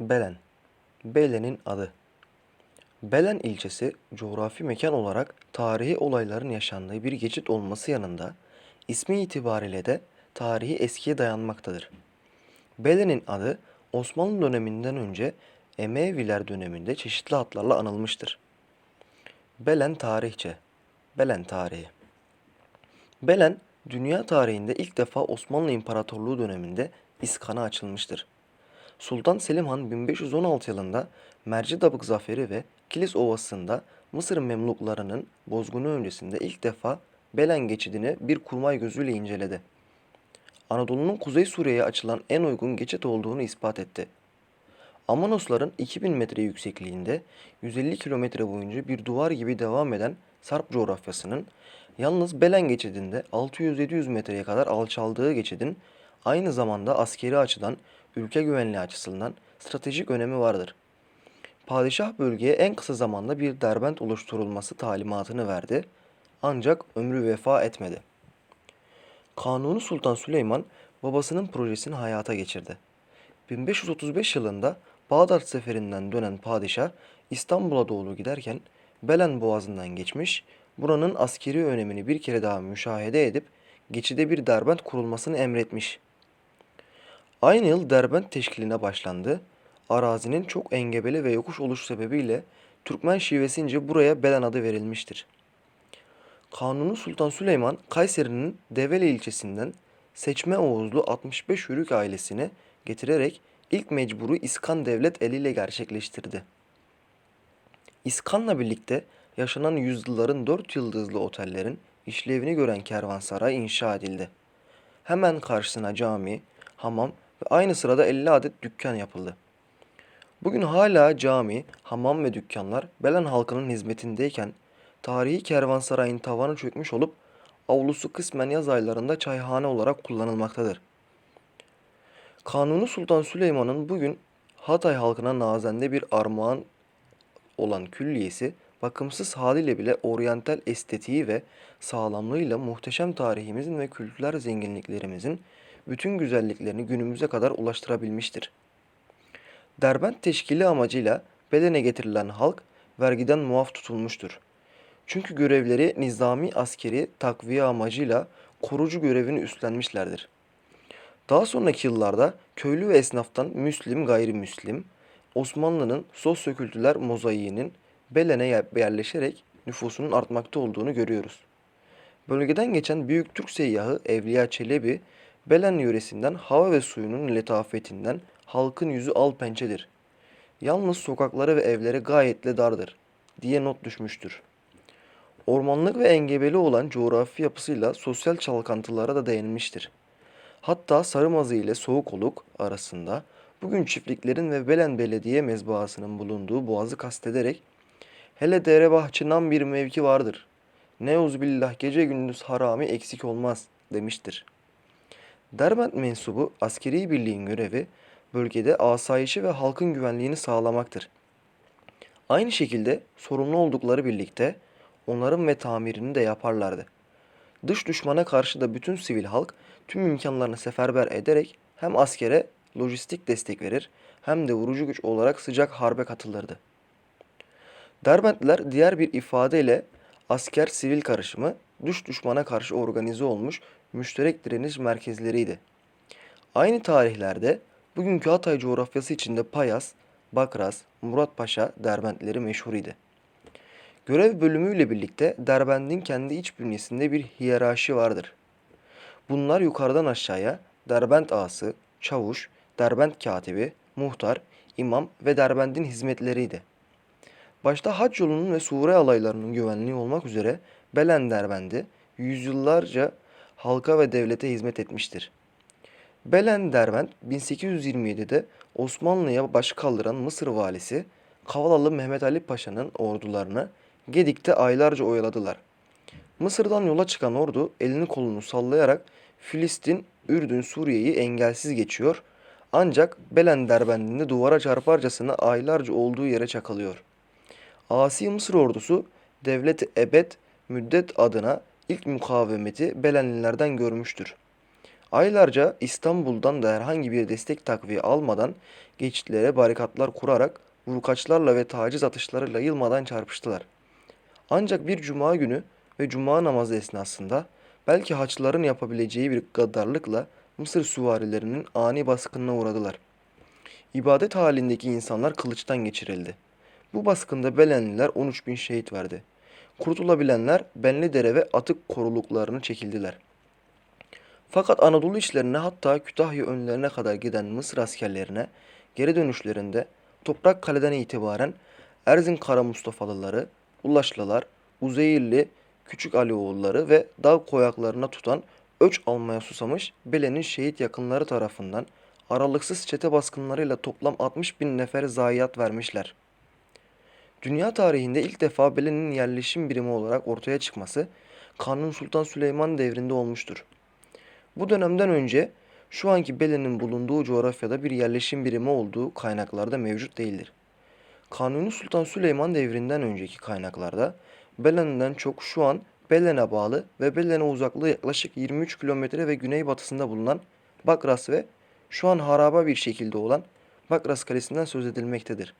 Belen Belen'in adı Belen ilçesi coğrafi mekan olarak tarihi olayların yaşandığı bir geçit olması yanında ismi itibariyle de tarihi eskiye dayanmaktadır. Belen'in adı Osmanlı döneminden önce Emeviler döneminde çeşitli adlarla anılmıştır. Belen tarihçe Belen tarihi Belen, dünya tarihinde ilk defa Osmanlı İmparatorluğu döneminde İskan'a açılmıştır. Sultan Selim Han 1516 yılında Mercidabık Zaferi ve Kilis Ovası'nda Mısır Memluklarının bozgunu öncesinde ilk defa Belen geçidini bir kurmay gözüyle inceledi. Anadolu'nun Kuzey Suriye'ye açılan en uygun geçit olduğunu ispat etti. Amanosların 2000 metre yüksekliğinde 150 kilometre boyunca bir duvar gibi devam eden Sarp coğrafyasının yalnız Belen geçidinde 600-700 metreye kadar alçaldığı geçidin aynı zamanda askeri açıdan ülke güvenliği açısından stratejik önemi vardır. Padişah bölgeye en kısa zamanda bir derbent oluşturulması talimatını verdi ancak ömrü vefa etmedi. Kanuni Sultan Süleyman babasının projesini hayata geçirdi. 1535 yılında Bağdat seferinden dönen padişah İstanbul'a doğru giderken Belen Boğazı'ndan geçmiş, buranın askeri önemini bir kere daha müşahede edip geçide bir derbent kurulmasını emretmiş. Aynı yıl Derbent teşkiline başlandı. Arazinin çok engebeli ve yokuş oluş sebebiyle Türkmen şivesince buraya Belen adı verilmiştir. Kanuni Sultan Süleyman Kayseri'nin Develi ilçesinden Seçme Oğuzlu 65 Yörük ailesini getirerek ilk mecburu İskan Devlet eliyle gerçekleştirdi. İskan'la birlikte yaşanan yüzyılların dört yıldızlı otellerin işlevini gören kervansaray inşa edildi. Hemen karşısına cami, hamam ve aynı sırada 50 adet dükkan yapıldı. Bugün hala cami, hamam ve dükkanlar Belen halkının hizmetindeyken tarihi kervansarayın tavanı çökmüş olup avlusu kısmen yaz aylarında çayhane olarak kullanılmaktadır. Kanuni Sultan Süleyman'ın bugün Hatay halkına nazende bir armağan olan külliyesi bakımsız haliyle bile oryantal estetiği ve sağlamlığıyla muhteşem tarihimizin ve kültürel zenginliklerimizin bütün güzelliklerini günümüze kadar ulaştırabilmiştir. Derbent teşkili amacıyla Belen'e getirilen halk vergiden muaf tutulmuştur. Çünkü görevleri nizami askeri takviye amacıyla korucu görevini üstlenmişlerdir. Daha sonraki yıllarda köylü ve esnaftan Müslim gayrimüslim, Osmanlı'nın sosyokültürel mozaiğinin Belen'e yer- yerleşerek nüfusunun artmakta olduğunu görüyoruz. Bölgeden geçen Büyük Türk seyyahı Evliya Çelebi, Belen yöresinden hava ve suyunun letafetinden halkın yüzü al pençedir. Yalnız sokakları ve evleri gayetle dardır diye not düşmüştür. Ormanlık ve engebeli olan coğrafi yapısıyla sosyal çalkantılara da değinmiştir. Hatta Sarımazı ile Soğukoluk arasında bugün çiftliklerin ve Belen Belediye mezbahasının bulunduğu boğazı kastederek hele Derebahçı'ndan bir mevki vardır. Neuzubillah gece gündüz harami eksik olmaz demiştir. Derbent mensubu askeri birliğin görevi bölgede asayişi ve halkın güvenliğini sağlamaktır. Aynı şekilde sorumlu oldukları birlikte onarım ve tamirini de yaparlardı. Dış düşmana karşı da bütün sivil halk tüm imkanlarını seferber ederek hem askere lojistik destek verir hem de vurucu güç olarak sıcak harbe katılırdı. Derbentliler diğer bir ifadeyle asker sivil karışımı dış düşmana karşı organize olmuş müşterek direniş merkezleriydi. Aynı tarihlerde bugünkü Hatay coğrafyası içinde Payas, Bakras, Muratpaşa Derbentleri meşhur idi. Görev bölümüyle birlikte Derbent'in kendi iç bünyesinde bir hiyerarşi vardır. Bunlar yukarıdan aşağıya Derbent ağası, çavuş, Derbent katibi, muhtar, imam ve Derbent'in hizmetleriydi. Başta hac yolunun ve sure alaylarının güvenliği olmak üzere Belen Derbendi yüzyıllarca halka ve devlete hizmet etmiştir. Belen Derbent 1827'de Osmanlı'ya baş kaldıran Mısır valisi Kavalalı Mehmet Ali Paşa'nın ordularını Gedik'te aylarca oyaladılar. Mısır'dan yola çıkan ordu elini kolunu sallayarak Filistin, Ürdün, Suriye'yi engelsiz geçiyor ancak Belen Derbendi'nde duvara çarparcasına aylarca olduğu yere çakılıyor. Asi Mısır ordusu devlet ebed müddet adına ilk mukavemeti Belenlilerden görmüştür. Aylarca İstanbul'dan da herhangi bir destek takviye almadan geçitlere barikatlar kurarak vurkaçlarla ve taciz atışlarıyla yılmadan çarpıştılar. Ancak bir cuma günü ve cuma namazı esnasında belki Haçlıların yapabileceği bir gaddarlıkla Mısır süvarilerinin ani baskınına uğradılar. İbadet halindeki insanlar kılıçtan geçirildi. Bu baskında Belenliler 13 bin şehit verdi. Kurtulabilenler Benlidere ve Atık koruluklarını çekildiler. Fakat Anadolu işlerine hatta Kütahya önlerine kadar giden Mısır askerlerine geri dönüşlerinde Toprak Kale'den itibaren Erzin Kara Mustafalıları, Ulaşlılar, Uzeyirli, Küçük Alioğulları ve dağ koyaklarına tutan öç almaya susamış Bele'nin şehit yakınları tarafından aralıksız çete baskınlarıyla toplam 60 bin nefer zayiat vermişler. Dünya tarihinde ilk defa Bele'nin yerleşim birimi olarak ortaya çıkması Kanuni Sultan Süleyman devrinde olmuştur. Bu dönemden önce şu anki Bele'nin bulunduğu coğrafyada bir yerleşim birimi olduğu kaynaklarda mevcut değildir. Kanuni Sultan Süleyman devrinden önceki kaynaklarda Belen'den çok şu an Belen'e bağlı ve Belen'e uzaklığı yaklaşık 23 kilometre ve güneybatısında bulunan Bakras ve şu an haraba bir şekilde olan Bakras Kalesi'nden söz edilmektedir.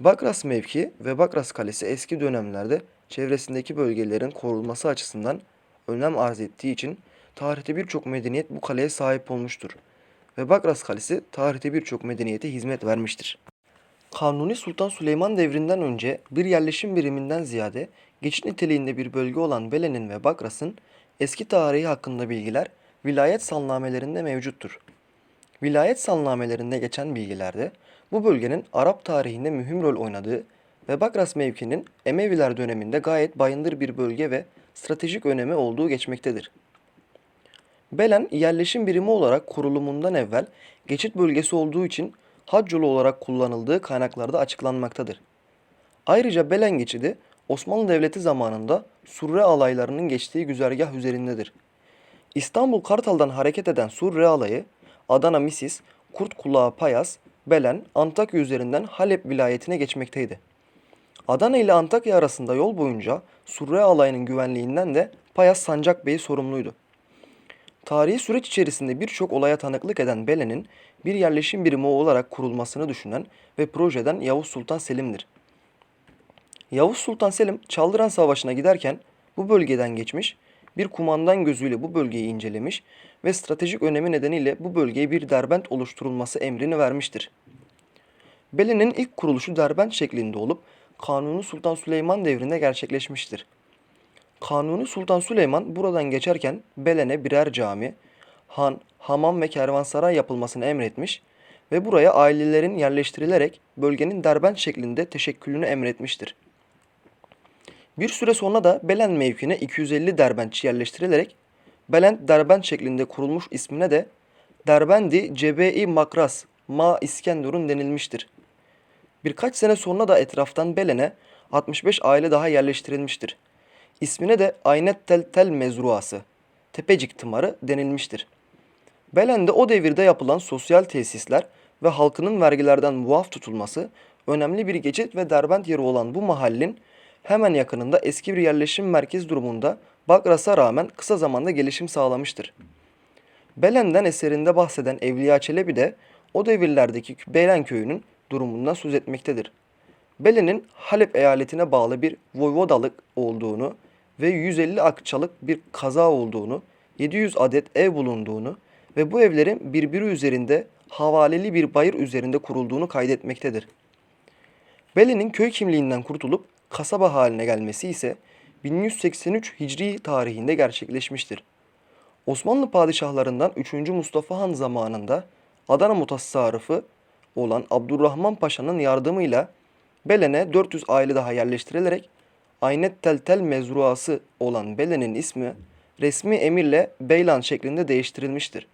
Bakras mevki ve Bakras Kalesi eski dönemlerde çevresindeki bölgelerin korunması açısından önem arz ettiği için tarihte birçok medeniyet bu kaleye sahip olmuştur. Ve Bakras Kalesi tarihte birçok medeniyete hizmet vermiştir. Kanuni Sultan Süleyman devrinden önce bir yerleşim biriminden ziyade geçit niteliğinde bir bölge olan Bele'nin ve Bakras'ın eski tarihi hakkında bilgiler vilayet salnamelerinde mevcuttur. Vilayet salnamelerinde geçen bilgilerde bu bölgenin Arap tarihinde mühim rol oynadığı ve Bakras mevkinin Emeviler döneminde gayet bayındır bir bölge ve stratejik önemi olduğu geçmektedir. Belen yerleşim birimi olarak kurulumundan evvel geçit bölgesi olduğu için hac yolu olarak kullanıldığı kaynaklarda açıklanmaktadır. Ayrıca Belen geçidi Osmanlı Devleti zamanında Surre alaylarının geçtiği güzergah üzerindedir. İstanbul Kartal'dan hareket eden Surre alayı Adana Misis, Kurt Kulağı Payas, Belen, Antakya üzerinden Halep vilayetine geçmekteydi. Adana ile Antakya arasında yol boyunca Surre alayının güvenliğinden de Payas Sancak Bey sorumluydu. Tarihi süreç içerisinde birçok olaya tanıklık eden Belen'in bir yerleşim birimi olarak kurulmasını düşünen ve projeden Yavuz Sultan Selim'dir. Yavuz Sultan Selim Çaldıran Savaşı'na giderken bu bölgeden geçmiş, bir kumandan gözüyle bu bölgeyi incelemiş ve stratejik önemi nedeniyle bu bölgeye bir derbent oluşturulması emrini vermiştir. Belen'in ilk kuruluşu derbent şeklinde olup Kanuni Sultan Süleyman devrinde gerçekleşmiştir. Kanuni Sultan Süleyman buradan geçerken Belen'e birer cami, han, hamam ve kervansaray yapılmasını emretmiş ve buraya ailelerin yerleştirilerek bölgenin derbent şeklinde teşekkülünü emretmiştir. Bir süre sonra da Belen mevkine 250 derbentçi yerleştirilerek Belent Derbent şeklinde kurulmuş ismine de Derbendi Cebe-i Makras Ma İskenderun denilmiştir. Birkaç sene sonra da etraftan Belen'e 65 aile daha yerleştirilmiştir. İsmine de Aynet Tel Tel Mezruası, Tepecik Tımarı denilmiştir. Belen'de o devirde yapılan sosyal tesisler ve halkının vergilerden muaf tutulması önemli bir geçit ve derbent yeri olan bu mahallin hemen yakınında eski bir yerleşim merkez durumunda Bagras'a rağmen kısa zamanda gelişim sağlamıştır. Belen'den eserinde bahseden Evliya Çelebi de o devirlerdeki Belen köyünün durumundan söz etmektedir. Belen'in Halep eyaletine bağlı bir voyvodalık olduğunu ve 150 akçalık bir kaza olduğunu, 700 adet ev bulunduğunu ve bu evlerin birbiri üzerinde havaleli bir bayır üzerinde kurulduğunu kaydetmektedir. Belen'in köy kimliğinden kurtulup kasaba haline gelmesi ise 1183 Hicri tarihinde gerçekleşmiştir. Osmanlı padişahlarından 3. Mustafa Han zamanında Adana mutasarrıfı olan Abdurrahman Paşa'nın yardımıyla Belen'e 400 aile daha yerleştirilerek Aynet Tel Tel mezruası olan Belen'in ismi resmi emirle Beylan şeklinde değiştirilmiştir.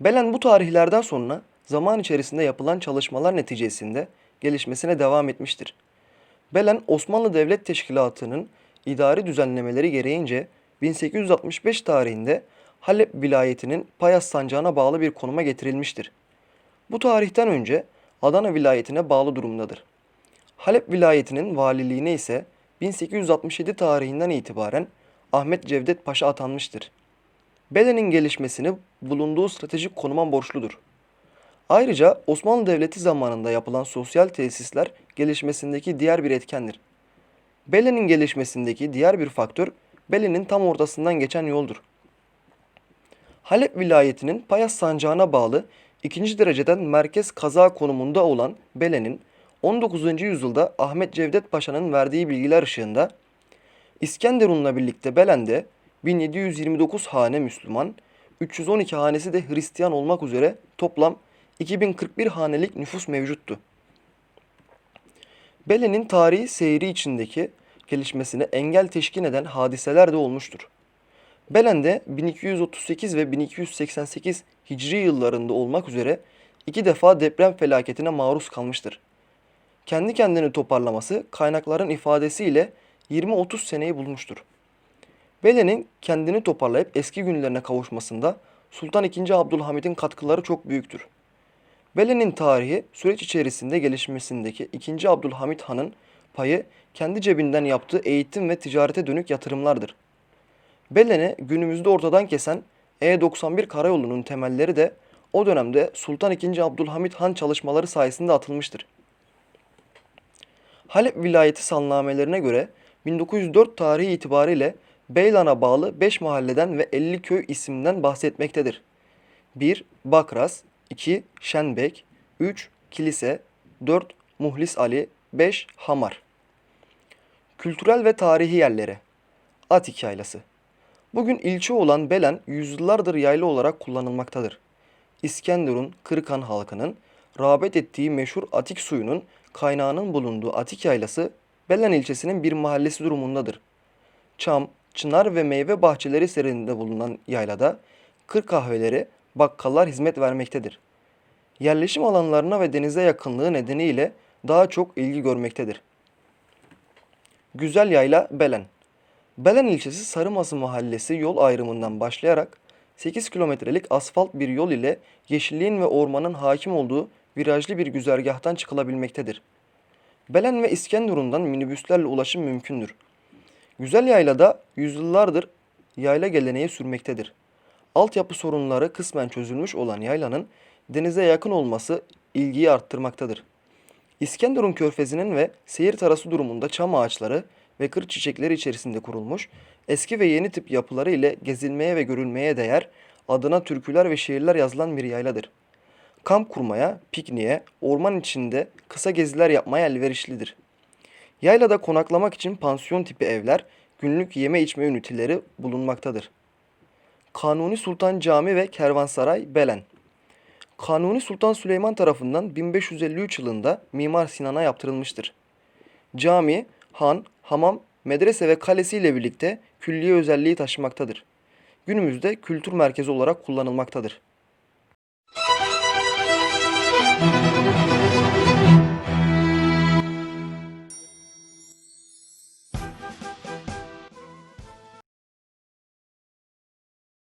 Belen bu tarihlerden sonra zaman içerisinde yapılan çalışmalar neticesinde gelişmesine devam etmiştir. Belen Osmanlı Devlet Teşkilatı'nın idari düzenlemeleri gereğince 1865 tarihinde Halep vilayetinin Payas sancağına bağlı bir konuma getirilmiştir. Bu tarihten önce Adana vilayetine bağlı durumdadır. Halep vilayetinin valiliğine ise 1867 tarihinden itibaren Ahmet Cevdet Paşa atanmıştır. Belen'in gelişmesini bulunduğu stratejik konuma borçludur. Ayrıca Osmanlı Devleti zamanında yapılan sosyal tesisler gelişmesindeki diğer bir etkendir. Belen'in gelişmesindeki diğer bir faktör Belen'in tam ortasından geçen yoldur. Halep vilayetinin Payas sancağına bağlı ikinci dereceden merkez kaza konumunda olan Belen'in 19. yüzyılda Ahmet Cevdet Paşa'nın verdiği bilgiler ışığında İskenderun'la birlikte Belen'de 1729 hane Müslüman, 312 hanesi de Hristiyan olmak üzere toplam 2041 hanelik nüfus mevcuttu. Belen'in tarihi seyri içindeki gelişmesine engel teşkil eden hadiseler de olmuştur. Belen'de 1238 ve 1288 Hicri yıllarında olmak üzere iki defa deprem felaketine maruz kalmıştır. Kendi kendini toparlaması kaynakların ifadesiyle 20-30 seneyi bulmuştur. Belen'in kendini toparlayıp eski günlerine kavuşmasında Sultan II. Abdülhamid'in katkıları çok büyüktür. Belen'in tarihi süreç içerisinde gelişmesindeki 2. Abdülhamid Han'ın payı kendi cebinden yaptığı eğitim ve ticarete dönük yatırımlardır. Belen'i günümüzde ortadan kesen E91 karayolunun temelleri de o dönemde Sultan II. Abdülhamid Han çalışmaları sayesinde atılmıştır. Halep vilayeti salnamelerine göre 1904 tarihi itibariyle Beylan'a bağlı 5 mahalleden ve 50 köy isimden bahsetmektedir. 1. Bakras 2. Şenbek 3. Kilise 4. Muhlis Ali 5. Hamar Kültürel ve tarihi yerleri Atik Yaylası Bugün ilçe olan Belen yüzyıllardır yayla olarak kullanılmaktadır. İskenderun, Kırıkan halkının rağbet ettiği meşhur Atik suyunun kaynağının bulunduğu Atik Yaylası Belen ilçesinin bir mahallesi durumundadır. Çam, çınar ve meyve bahçeleri serinde bulunan yaylada kır kahveleri, bakkallar hizmet vermektedir. Yerleşim alanlarına ve denize yakınlığı nedeniyle daha çok ilgi görmektedir. Güzel Yayla Belen Belen ilçesi Sarıması mahallesi yol ayrımından başlayarak 8 kilometrelik asfalt bir yol ile yeşilliğin ve ormanın hakim olduğu virajlı bir güzergahtan çıkılabilmektedir. Belen ve İskenderun'dan minibüslerle ulaşım mümkündür. Güzel Yayla'da yüzyıllardır yayla geleneği sürmektedir. Altyapı sorunları kısmen çözülmüş olan yaylanın denize yakın olması ilgiyi arttırmaktadır. İskenderun Körfezi'nin ve seyir terası durumunda çam ağaçları ve kır çiçekleri içerisinde kurulmuş, eski ve yeni tip yapıları ile gezilmeye ve görülmeye değer, adına türküler ve şiirler yazılan bir yayladır. Kamp kurmaya, pikniğe, orman içinde kısa geziler yapmaya elverişlidir. Yaylada konaklamak için pansiyon tipi evler, günlük yeme içme üniteleri bulunmaktadır. Kanuni Sultan Cami ve Kervansaray Belen Kanuni Sultan Süleyman tarafından 1553 yılında Mimar Sinan'a yaptırılmıştır. Cami, han, hamam, medrese ve kalesi ile birlikte külliye özelliği taşımaktadır. Günümüzde kültür merkezi olarak kullanılmaktadır. Thank you.